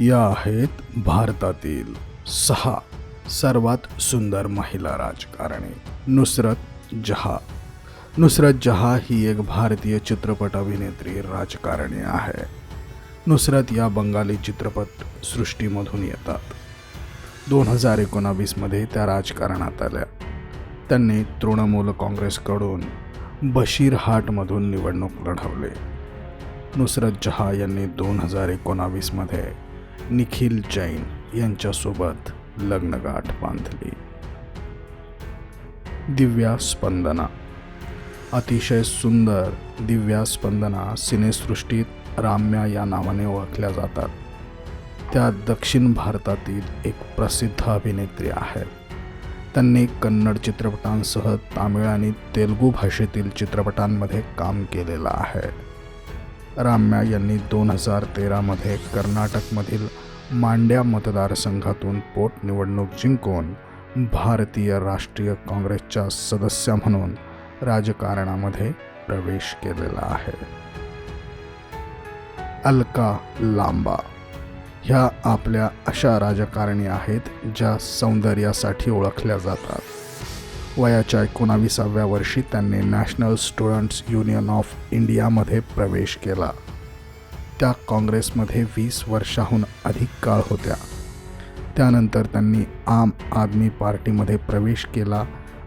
या आहेत भारतातील सहा सर्वात सुंदर महिला राजकारणी. नुसरत जहा. नुसरत जहा ही एक भारतीय चित्रपट अभिनेत्री राजकारणी आहे. नुसरत या बंगाली चित्रपट सृष्टीमधून येतात. दोन हजार एकोणावीसमध्ये त्या राजकारणात आल्या. त्यांनी तृणमूल काँग्रेसकडून बशीरहाटमधून निवडणूक लढवली. नुसरत जहा यांनी दोन हजार एकोणावीसमध्ये निखिल जैन यांच्यासोबत लग्नगाठ बांधली. दिव्या स्पंदना अतिशय सुंदर दिव्या स्पंदना सिनेसृष्टीत राम्या या नावाने ओळखल्या जातात. त्या दक्षिण भारतातील एक प्रसिद्ध अभिनेत्री आहेत. त्यांनी कन्नड चित्रपटांसह तामिळ आणि तेलुगू भाषेतील चित्रपटांमध्ये काम केलेलं आहे. राम्या यांनी दोन हजार तेरामध्ये कर्नाटकमधील मांड्या मतदारसंघातून पोटनिवडणूक जिंकून भारतीय राष्ट्रीय काँग्रेसच्या सदस्य म्हणून राजकारणामध्ये प्रवेश केलेला आहे. अलका लांबा ह्या आपल्या अशा राजकारणी आहेत ज्या सौंदर्यासाठी ओळखल्या जातात. वयाच्या एकोणाविसाव्या वर्षी त्यांनी नॅशनल स्टुडंट्स युनियन ऑफ इंडियामध्ये प्रवेश केला. त्या काँग्रेसमध्ये वीस वर्षाहून अधिक काळ होत्या. त्यानंतर त्यांनी आम आदमी पार्टीमध्ये प्रवेश केला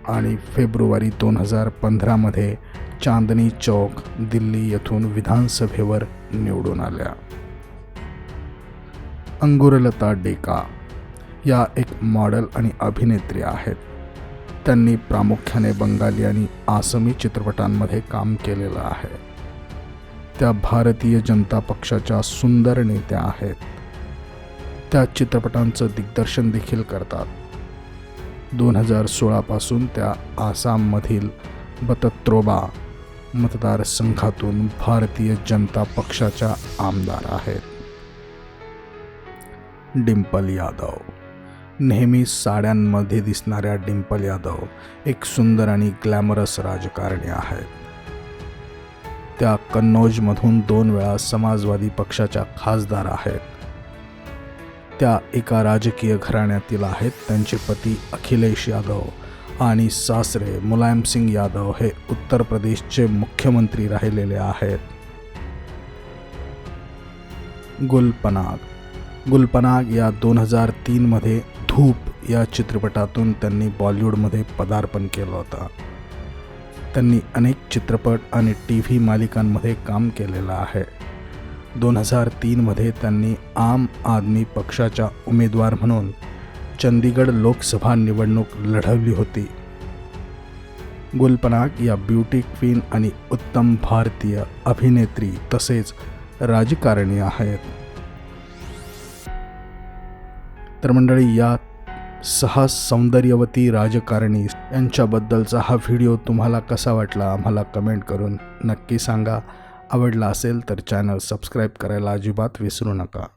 आणि फेब्रुवारी दोन हजार पंधरामध्ये चांदनी चौक दिल्ली येथून विधानसभेवर निवडून आल्या. अंगुरलता डेका या एक मॉडेल आणि अभिनेत्री आहेत. त्यांनी प्रामुख्याने बंगाली आणि आसामी चित्रपटांमध्ये काम केलेलं आहे. त्या भारतीय जनता पक्षाच्या सुंदर नेत्या आहेत. त्या चित्रपटांचं दिग्दर्शन देखील करतात. दोन हजार सोळापासून त्या आसाममधील बतत्रोबा मतदारसंघातून भारतीय जनता पक्षाच्या आमदार आहेत. डिंपल यादव नेहमी साड्यांमध्ये दिसणाऱ्या डिंपल यादव एक सुंदर आणि ग्लॅमरस राजकारणी आहेत. त्या कन्नौजमधून दोन वेळा समाजवादी पक्षाच्या खासदार आहेत. त्या एका राजकीय घराण्यातील आहेत त्यांचे पती अखिलेश यादव आणि सासरे मुलायमसिंग यादव हे उत्तर प्रदेशचे मुख्यमंत्री राहिलेले आहेत. गुलपनाग. गुलपनाग या दोन हजार तीनमध्ये धूप या चित्रपटातून त्यांनी बॉलिवूडमध्ये पदार्पण केलं होतं. त्यांनी अनेक चित्रपट आणि टी व्ही मालिकांमध्ये काम केलेलं आहे. दोन हजार तीनमध्ये त्यांनी आम आदमी पक्षाच्या उमेदवार म्हणून चंदीगड लोकसभा निवडणूक लढवली होती. गुलपनाग या ब्युटी क्वीन आणि उत्तम भारतीय अभिनेत्री तसेच राजकारणी आहेत. तर मंडळी या सहा सौंदर्यवती राजकारणी यांच्याबद्दलचा हा व्हिडिओ तुम्हाला कसा वाटला आम्हाला कमेंट करून नक्की सांगा. आवडला असेल तर चॅनल सबस्क्राईब करायला अजिबात विसरू नका.